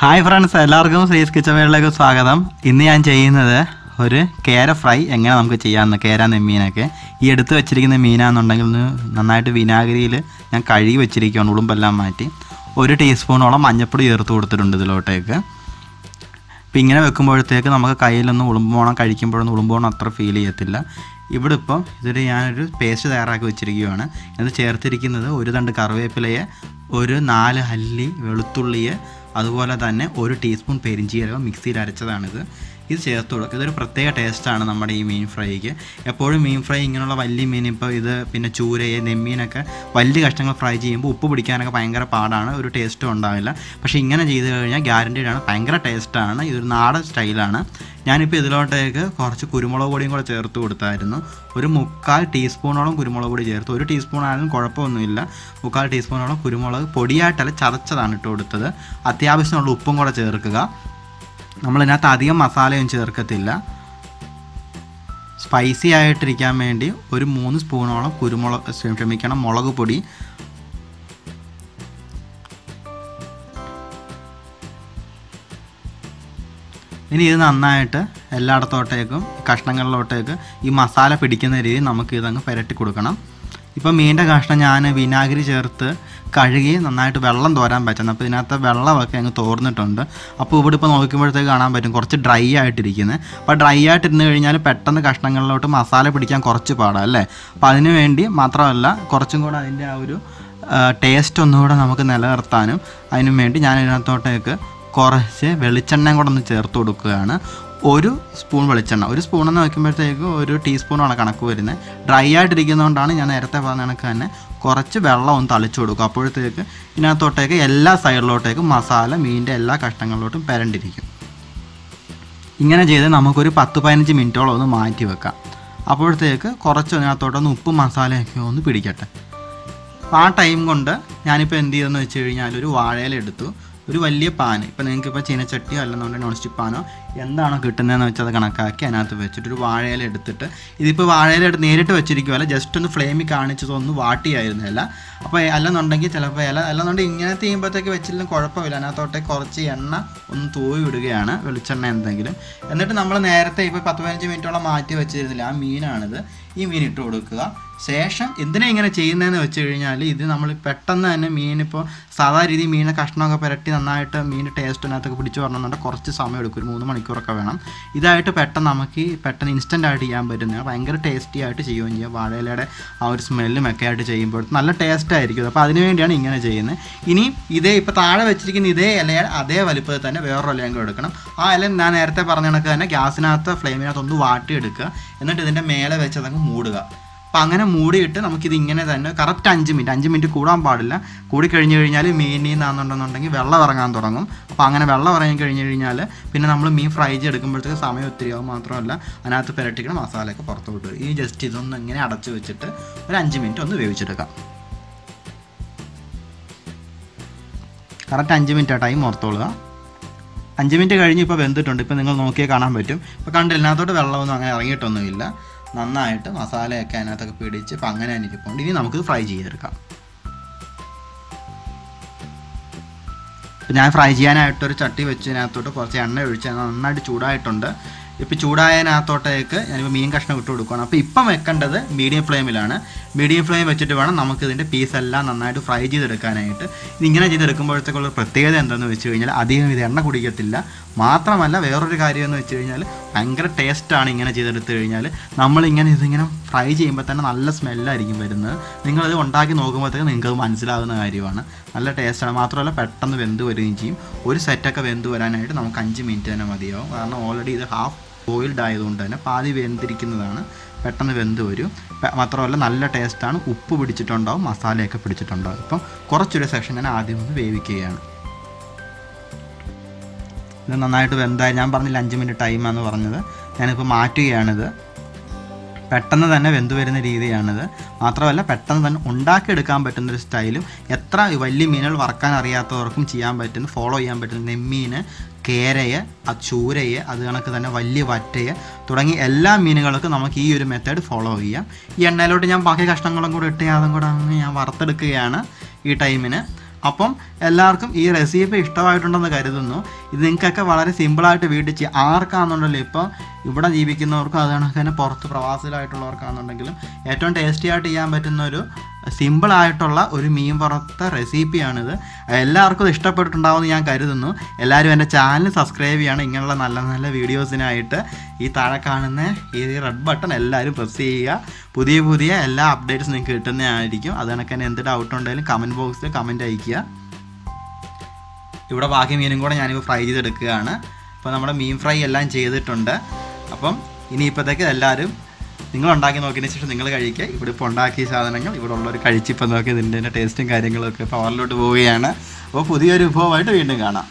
Hi friends എല്ലാവർക്കും ശ്രീസ് kitchen സ്വാഗതം. ഇന്ന് ഞാൻ ചെയ്യുന്നത് ഒരു കേര ഫ്രൈ എങ്ങനെ നമുക്ക് ചെയ്യാമെന്ന് കേര നെമ്മീനൊക്കെ. ഈ എടുത്ത് വെച്ചിരിക്കുന്ന മീനാണെന്നുണ്ടെങ്കിൽ നന്നായിട്ട് വിനാഗിരിയിൽ ഞാൻ കഴുകി വെച്ചിരിക്കുകയാണ് ഉളുമ്പെല്ലാം മാറ്റി. ഒരു ടീസ്പൂണോളം മഞ്ഞൾപ്പൊടി ചേർത്ത് കൊടുത്തിട്ടുണ്ട് ഇതിലോട്ടേക്ക്. ഇപ്പം ഇങ്ങനെ വെക്കുമ്പോഴത്തേക്ക് നമുക്ക് കയ്യിലൊന്നും ഉളുമ്പോണം കഴിക്കുമ്പോഴൊന്നും ഉളുമ്പോണം അത്ര ഫീൽ ചെയ്യത്തില്ല. ഇവിടെ ഇപ്പോൾ ഇതൊരു ഞാനൊരു പേസ്റ്റ് തയ്യാറാക്കി വെച്ചിരിക്കുകയാണ്. ഇത് ചേർത്തിരിക്കുന്നത് ഒരു തണ്ട് കറിവേപ്പിലയെ ഒരു നാല് അല്ലി വെളുത്തുള്ളിയെ അതുപോലെ തന്നെ ഒരു ടീസ്പൂൺ പെരിഞ്ചീരകം മിക്സിയിൽ അരച്ചതാണിത്. ഇത് ചേർത്ത് കൊടുക്കുക ഇതൊരു പ്രത്യേക ടേസ്റ്റാണ് നമ്മുടെ ഈ മീൻ ഫ്രൈക്ക്. എപ്പോഴും മീൻ ഫ്രൈ ഇങ്ങനെയുള്ള വലിയ മീൻ ഇപ്പോൾ ഇത് പിന്നെ ചൂരയെ നെമ്മീനൊക്കെ വലിയ കഷ്ണങ്ങൾ ഫ്രൈ ചെയ്യുമ്പോൾ ഉപ്പ് പിടിക്കാനൊക്കെ ഭയങ്കര പാടാണ്. ഒരു ടേസ്റ്റും ഉണ്ടാവില്ല. പക്ഷേ ഇങ്ങനെ ചെയ്ത് കഴിഞ്ഞാൽ ഗ്യാരന്റീഡാണ് ആണ്. ഭയങ്കര ടേസ്റ്റാണ്. ഇതൊരു നാടൻ സ്റ്റൈലാണ്. ഞാനിപ്പോൾ ഇതിലോട്ടേക്ക് കുറച്ച് കുരുമുളക് പൊടിയും കൂടെ ചേർത്ത് കൊടുത്തായിരുന്നു. ഒരു മുക്കാൽ ടീസ്പൂണോളം കുരുമുളക് പൊടി ചേർത്ത് ഒരു ടീസ്പൂൺ ആയാലും കുഴപ്പമൊന്നുമില്ല. മുക്കാൽ ടീസ്പൂണോളം കുരുമുളക് പൊടിയായിട്ടല്ല ചതച്ചതാണ് ഇട്ട് കൊടുത്തത്. അത്യാവശ്യമുള്ള ഉപ്പും കൂടെ ചേർക്കുക. നമ്മളിതിനകത്ത് അധികം മസാലയൊന്നും ചേർക്കത്തില്ല. സ്പൈസി ആയിട്ടിരിക്കാൻ വേണ്ടി ഒരു മൂന്ന് സ്പൂണോളം കുരുമുളക് ക്ഷമിക്കണം മുളക് പൊടി. ഇനി ഇത് നന്നായിട്ട് എല്ലായിടത്തോട്ടേക്കും കഷ്ണങ്ങളിലോട്ടേക്ക് ഈ മസാല പിടിക്കുന്ന രീതി നമുക്ക് ഇതങ്ങ് പുരട്ടി കൊടുക്കണം. ഇപ്പം മീനിന്റെ കഷ്ണം ഞാൻ വിനാഗിരി ചേർത്ത് കഴുകി നന്നായിട്ട് വെള്ളം തോരാൻ പറ്റുന്നത് അപ്പോൾ ഇതിനകത്ത് വെള്ളമൊക്കെ അങ്ങ് തോർന്നിട്ടുണ്ട്. അപ്പോൾ ഇവിടെ ഇപ്പോൾ നോക്കുമ്പോഴത്തേക്ക് കാണാൻ പറ്റും കുറച്ച് ഡ്രൈ ആയിട്ടിരിക്കുന്നത് അപ്പോൾ ഡ്രൈ ആയിട്ടിരുന്ന് കഴിഞ്ഞാൽ പെട്ടെന്ന് കഷ്ണങ്ങളിലോട്ട് മസാല പിടിക്കാൻ കുറച്ച് പാടാണ് അല്ലേ? അപ്പോൾ അതിന് വേണ്ടി മാത്രമല്ല കുറച്ചും കൂടെ അതിന്റെ ആ ഒരു ടേസ്റ്റ് ഒന്നുകൂടെ നമുക്ക് നിലനിർത്താനും അതിനു വേണ്ടി ഞാൻ ഇതിനകത്തോട്ടേക്ക് കുറച്ച് വെളിച്ചെണ്ണയും കൂടെ ഒന്ന് ചേർത്ത് കൊടുക്കുകയാണ്. ഒരു സ്പൂൺ വെളിച്ചെണ്ണ. ഒരു സ്പൂൺ എന്ന് വയ്ക്കുമ്പോഴത്തേക്ക് ഒരു ടീസ്പൂണാണ് കണക്ക് വരുന്നത്. ഡ്രൈ ആയിട്ടിരിക്കുന്നതുകൊണ്ടാണ് ഞാൻ നേരത്തെ പറഞ്ഞ കണക്ക് തന്നെ കുറച്ച് വെള്ളം ഒന്ന് തളിച്ചു കൊടുക്കും അപ്പോഴത്തേക്ക് ഇതിനകത്തോട്ടേക്ക് എല്ലാ സൈഡിലോട്ടേക്കും മസാല മീനിന്റെ എല്ലാ കഷ്ണങ്ങളിലോട്ടും പെരണ്ടിരിക്കും. ഇങ്ങനെ ചെയ്ത് നമുക്കൊരു പത്ത് പതിനഞ്ച് മിനിറ്റോളം ഒന്ന് മാറ്റി വെക്കാം. അപ്പോഴത്തേക്ക് കുറച്ച് അതിനകത്തോട്ടൊന്ന് ഉപ്പ് മസാലയൊക്കെ ഒന്ന് പിടിക്കട്ടെ. ആ ടൈം കൊണ്ട് ഞാനിപ്പോൾ എന്ത് ചെയ്തെന്ന് വെച്ച് കഴിഞ്ഞാൽ ഒരു വാഴയില എടുത്തു. ഒരു വലിയ പാൻ ഇപ്പോൾ നിങ്ങൾക്ക് ഇപ്പോൾ ചീനച്ചട്ടിയോ അല്ലെന്നുണ്ടെങ്കിൽ നോൺ സ്റ്റിക്ക് പാനോ എന്താണോ കിട്ടുന്നതെന്ന് വെച്ചാൽ അത് കണക്കാക്കി അതിനകത്ത് വെച്ചിട്ട് ഒരു വാഴയില എടുത്തിട്ട് ഇതിപ്പോൾ വാഴയില എടുത്ത് നേരിട്ട് വെച്ചിരിക്കുമല്ല ജസ്റ്റ് ഒന്ന് ഫ്ലെയിമിൽ കാണിച്ചതൊന്ന് വാട്ടിയായിരുന്നില്ല അപ്പോൾ അല്ലെന്നുണ്ടെങ്കിൽ ചിലപ്പോൾ ഇല അല്ലെന്നുണ്ടെങ്കിൽ ഇങ്ങനെ ചെയ്യുമ്പോഴത്തേക്ക് വെച്ചില്ലെങ്കിലും കുഴപ്പമില്ല. അതിനകത്തോട്ടെ കുറച്ച് എണ്ണ ഒന്ന് തൂവി വിടുകയാണ് വെളിച്ചെണ്ണ എന്തെങ്കിലും. എന്നിട്ട് നമ്മൾ നേരത്തെ ഇപ്പോൾ പത്ത് പതിനഞ്ച് മിനിറ്റോളം മാറ്റി വെച്ചിരുന്നില്ല. ആ മീനാണിത്. ഈ മീൻ ഇട്ട് കൊടുക്കുക. ശേഷം എന്തിനാ ഇങ്ങനെ ചെയ്യുന്നതെന്ന് വെച്ച് കഴിഞ്ഞാൽ ഇത് നമ്മൾ പെട്ടെന്ന് തന്നെ മീനിപ്പോൾ സാധാരണ രീതിയിൽ മീനെ കഷ്ണമൊക്കെ പുരട്ടി നന്നായിട്ട് മീൻ ടേസ്റ്റിനകത്തൊക്കെ പിടിച്ച് വരണമെന്നുണ്ടെങ്കിൽ കുറച്ച് സമയം എടുക്കും. ഒരു മൂന്ന് മണിക്കൂറൊക്കെ വേണം. ഇതായിട്ട് പെട്ടെന്ന് നമുക്ക് പെട്ടെന്ന് ഇൻസ്റ്റന്റ് ആയിട്ട് ചെയ്യാൻ പറ്റുന്ന ഭയങ്കര ടേസ്റ്റി ആയിട്ട് ചെയ്യുകയും ചെയ്യാം. വാഴയിലയുടെ ആ ഒരു സ്മെല്ലും ഒക്കെ ആയിട്ട് ചെയ്യുമ്പോൾ നല്ല ടേസ്റ്റ് ആയിരിക്കും. അപ്പോൾ അതിന് വേണ്ടിയാണ് ഇങ്ങനെ ചെയ്യുന്നത്. ഇനി ഇതേ ഇപ്പോൾ താഴെ വെച്ചിരിക്കുന്ന ഇതേ ഇല അതേ വലുപ്പത്തിൽ തന്നെ വേറൊരു ഇലയും എടുക്കണം. ആ ഇല ഞാൻ നേരത്തെ പറഞ്ഞ കണക്ക് തന്നെ ഗ്യാസിനകത്ത് ഫ്ലെയിമിനകത്ത് ഒന്ന് വാട്ടിയെടുക്കുക. എന്നിട്ട് ഇതിന്റെ മേലെ വെച്ച് അതങ്ങ് മൂടുക. അപ്പോൾ അങ്ങനെ മൂടിയിട്ട് നമുക്കിത് ഇങ്ങനെ തന്നെ കറക്റ്റ് അഞ്ച് മിനിറ്റ് അഞ്ച് മിനിറ്റ് കൂടാൻ പാടില്ല. കൂടി കഴിഞ്ഞ് കഴിഞ്ഞാൽ മീനിൽ നിന്നാണെന്നുണ്ടെന്നുണ്ടെങ്കിൽ വെള്ളം ഇറങ്ങാൻ തുടങ്ങും. അപ്പോൾ അങ്ങനെ വെള്ളം ഇറങ്ങി കഴിഞ്ഞ് കഴിഞ്ഞാൽ പിന്നെ നമ്മൾ മീൻ ഫ്രൈ ചെയ്തെടുക്കുമ്പോഴത്തേക്ക് സമയം ഒത്തിരി ആവും മാത്രമല്ല അതിനകത്ത് പുരട്ടിക്കണ മസാലയൊക്കെ പുറത്ത് വിട്ടു ഈ ജസ്റ്റ് ഇതൊന്ന് ഇങ്ങനെ അടച്ച് വെച്ചിട്ട് ഒരു അഞ്ച് മിനിറ്റ് ഒന്ന് വേവിച്ചെടുക്കാം കറക്റ്റ് അഞ്ച് മിനിറ്റ് ടൈം ഓർത്തോളുക. അഞ്ച് മിനിറ്റ് കഴിഞ്ഞ് ഇപ്പോൾ വെന്തിട്ടുണ്ട്. ഇപ്പോൾ നിങ്ങൾ നോക്കിയാൽ കാണാൻ പറ്റും. ഇപ്പോൾ കണ്ടില്ല അതിനകത്തോട്ട് വെള്ളമൊന്നും അങ്ങനെ ഇറങ്ങിയിട്ടൊന്നുമില്ല. നന്നായിട്ട് മസാലയൊക്കെ അതിനകത്തൊക്കെ പിടിച്ച് ഇപ്പം അങ്ങനെ തന്നെ ഇനി നമുക്ക് ഫ്രൈ ചെയ്തെടുക്കാം. ഞാൻ ഫ്രൈ ചെയ്യാനായിട്ടൊരു ചട്ടി വെച്ച് ഇതിനകത്തോട്ട് കുറച്ച് എണ്ണ ഒഴിച്ച് നന്നായിട്ട് ചൂടായിട്ടുണ്ട്. ഇപ്പോൾ ചൂടായതിനകത്തോട്ടേക്ക് ഞാനിപ്പോൾ മീൻ കഷ്ണം ഇട്ട് കൊടുക്കുകയാണ് അപ്പോൾ ഇപ്പം വെക്കേണ്ടത് മീഡിയം ഫ്ലെയിമിലാണ് മീഡിയം ഫ്ലെയിം വെച്ചിട്ട് വേണം നമുക്ക് ഇതിന്റെ പീസെല്ലാം നന്നായിട്ട് ഫ്രൈ ചെയ്തെടുക്കാനായിട്ട്. ഇങ്ങനെ ചെയ്തെടുക്കുമ്പോഴത്തേക്കുള്ള പ്രത്യേകത എന്താണെന്ന് വെച്ച് കഴിഞ്ഞാൽ അധികം ഇത് എണ്ണ കുടിക്കത്തില്ല. മാത്രമല്ല വേറൊരു കാര്യം എന്ന് വെച്ച് കഴിഞ്ഞാൽ ഭയങ്കര ടേസ്റ്റാണ് ഇങ്ങനെ ചെയ്തെടുത്ത് കഴിഞ്ഞാൽ. നമ്മളിങ്ങനെ ഇതിങ്ങനെ ഫ്രൈ ചെയ്യുമ്പോൾ തന്നെ നല്ല സ്മെല്ലായിരിക്കും വരുന്നത്. നിങ്ങളത് ഉണ്ടാക്കി നോക്കുമ്പോഴത്തേക്ക് നിങ്ങൾക്ക് മനസ്സിലാകുന്ന കാര്യമാണ്. നല്ല ടേസ്റ്റാണ് മാത്രമല്ല പെട്ടെന്ന് വെന്ത് വരികയും ചെയ്യും. ഒരു സെറ്റൊക്കെ വെന്ത് വരാനായിട്ട് നമുക്ക് അഞ്ച് മിനിറ്റ് തന്നെ മതിയാവും. കാരണം ഓൾറെഡി ഇത് ഹാഫ് ബോയിൽഡ് ആയതുകൊണ്ട് തന്നെ പാതി വെന്തിരിക്കുന്നതാണ്. പെട്ടെന്ന് വെന്ത് വരും. മാത്രമല്ല നല്ല ടേസ്റ്റാണ്. ഉപ്പ് പിടിച്ചിട്ടുണ്ടാവും മസാലയൊക്കെ പിടിച്ചിട്ടുണ്ടാവും. ഇപ്പം കുറച്ചൊരു സെക്ഷൻ ഞാൻ ആദ്യം ഒന്ന് വേവിക്കുകയാണ്. ഇത് നന്നായിട്ട് വെന്തായി. ഞാൻ പറഞ്ഞില്ല അഞ്ച് മിനിറ്റ് ടൈമാണെന്ന് പറഞ്ഞത്. ഞാനിപ്പോൾ മാറ്റുകയാണിത്. പെട്ടെന്ന് തന്നെ വെന്ത് വരുന്ന രീതിയാണിത്. മാത്രമല്ല പെട്ടെന്ന് തന്നെ ഉണ്ടാക്കിയെടുക്കാൻ പറ്റുന്നൊരു സ്റ്റൈലും എത്ര വലിയ മീനുകൾ വറക്കാൻ അറിയാത്തവർക്കും ചെയ്യാൻ പറ്റുന്ന ഫോളോ ചെയ്യാൻ പറ്റുന്ന നെമ്മീന് കേരയെ ആ ചൂരയെ അത് കണക്ക് തന്നെ വലിയ വറ്റയെ തുടങ്ങി എല്ലാ മീനുകൾക്കും നമുക്ക് ഈ ഒരു മെത്തേഡ് ഫോളോ ചെയ്യാം. ഈ എണ്ണയിലോട്ട് ഞാൻ ബാക്കി കഷ്ണങ്ങളും കൂടെ ഇട്ട് അതും കൂടെ അങ്ങ് ഞാൻ വറുത്തെടുക്കുകയാണ് ഈ ടൈമിന് അപ്പം എല്ലാവർക്കും ഈ റെസിപ്പി ഇഷ്ടമായിട്ടുണ്ടെന്ന് കരുതുന്നു. ഇത് നിങ്ങൾക്കൊക്കെ വളരെ സിമ്പിളായിട്ട് വീട്ടിൽ ആർക്കാണെന്നുണ്ടല്ലോ ഇപ്പം ഇവിടെ ജീവിക്കുന്നവർക്കും അത് കണക്ക് തന്നെ പുറത്ത് പ്രവാസികളായിട്ടുള്ളവർക്കാണെന്നുണ്ടെങ്കിലും ഏറ്റവും ടേസ്റ്റി ആയിട്ട് ചെയ്യാൻ പറ്റുന്ന ഒരു സിമ്പിളായിട്ടുള്ള ഒരു മീൻ പുറത്തെ റെസിപ്പിയാണിത്. എല്ലാവർക്കും ഇഷ്ടപ്പെട്ടിട്ടുണ്ടാവും എന്ന് ഞാൻ കരുതുന്നു. എല്ലാവരും എന്റെ ചാനൽ സബ്സ്ക്രൈബ് ചെയ്യണം. ഇങ്ങനെയുള്ള നല്ല നല്ല വീഡിയോസിനായിട്ട് ഈ താഴെ കാണുന്ന ഈ റെഡ് ബട്ടൺ എല്ലാവരും പ്രസ് ചെയ്യുക. പുതിയ പുതിയ എല്ലാ അപ്ഡേറ്റ്സും നിങ്ങൾക്ക് കിട്ടുന്നതായിരിക്കും. അത് കണക്ക് തന്നെ എന്ത് ഡൗട്ട് ഉണ്ടെങ്കിലും കമന്റ് ബോക്സിൽ കമന്റ് അയയ്ക്കുക. ഇവിടെ ബാക്കി മീനും കൂടെ ഞാനിപ്പോൾ ഫ്രൈ ചെയ്തെടുക്കുകയാണ്. അപ്പോൾ നമ്മുടെ മീൻ ഫ്രൈ എല്ലാം ചെയ്തിട്ടുണ്ട്. അപ്പം ഇനി ഇനിയിപ്പോഴത്തേക്ക് എല്ലാവരും നിങ്ങൾ ഉണ്ടാക്കി നോക്കിയതിന് ശേഷം നിങ്ങൾ കഴിക്കുക. ഇവിടെ ഇപ്പോൾ ഉണ്ടാക്കിയ സാധനങ്ങൾ ഇവിടെ ഉള്ളവർ കഴിച്ചിപ്പോൾ നോക്കി ഇതിന്റെ ടേസ്റ്റും കാര്യങ്ങളൊക്കെ പവറിലോട്ട് പോവുകയാണ്. അപ്പോൾ പുതിയൊരു വിഭവമായിട്ട് വീണ്ടും കാണാം.